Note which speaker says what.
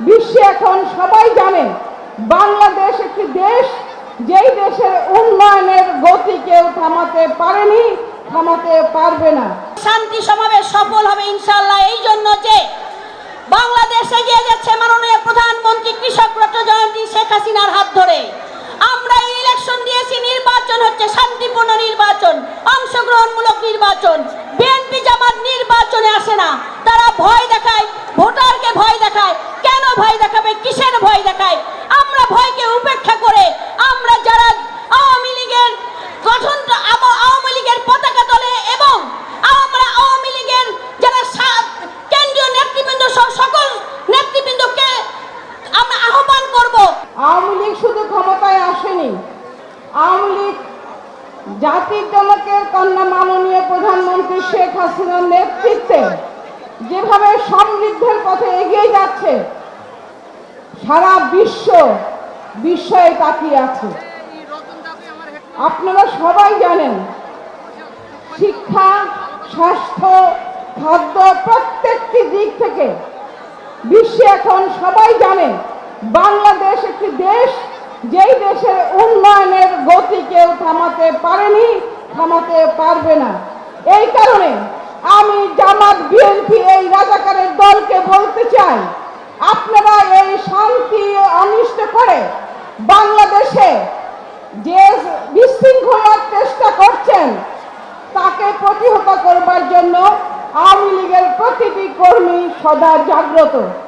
Speaker 1: বিশ্বে এখন সবাই জানে বাংলাদেশ একটি দেশ, যেই দেশের উন্নয়নের গতি কেউ থামাতে পারেনি, থামাতে পারবে না।
Speaker 2: শান্তি সমাবেশ সফল হবে ইনশাল্লাহ এই জন্য যে বাংলাদেশ এগিয়ে যাচ্ছে মাননীয় প্রধানমন্ত্রী কৃষক রত্ন জয়ন্তী শেখ হাসিনার হাত ধরে। আমরা এই ইলেকশন দিয়েছি, নির্বাচন হচ্ছে শান্তিপূর্ণ নির্বাচন, অংশগ্রহণমূলক নির্বাচন। বিএনপি জামাত নির্বাচনে আসে না, তারা ভয় দেখায়, ভোটারকে ভয় দেখায় কেন ভয় দেখাবে কিসের ভয় দেখায় আমরা ভয়কে উপেক্ষা করে আমরা যারা আওয়ামী লীগের গঠন আম- আওয়ামী লীগের পতাকা দলে এবং আমরা আওয়ামী লীগের যারা সা- কেন্দ্রীয় নেতৃবৃন্দ সহ সকল নেতৃবৃন্দকে আমরা আহ্বান করব
Speaker 1: আওয়ামী লীগ শুধু ক্ষমতায় আসেনি আওয়ামী লীগ জাতির জনকের কন্যা মাননীয় প্রধানমন্ত্রী শেখ হাসিনার নেতৃত্বে যেভাবে সমৃদ্ধের পথে এগিয়ে যাচ্ছে, সারা বিশ্ব বিস্ময়ে তাকিয়ে আছে। আপনারা সবাই জানেন, শিক্ষা, স্বাস্থ্য, খাদ্য প্রত্যেকটি দিক থেকে বিশ্বে এখন সবাই জানে বাংলাদেশ একটি দেশ যেই দেশের উন্নয়নের গতি কেউ থামাতে পারেনি, থামাতে পারবে না। এই কারণে আমি জামাত বিএনপি এই রাজাকারের দলকে বলতে চাই, আপনারা এই শান্তি অনিষ্ট করে বাংলাদেশে যে বিশৃঙ্খলার চেষ্টা করছেন, তাকে প্রতিহত করবার জন্য আওয়ামী লীগের প্রতিটি কর্মী সদা জাগ্রত।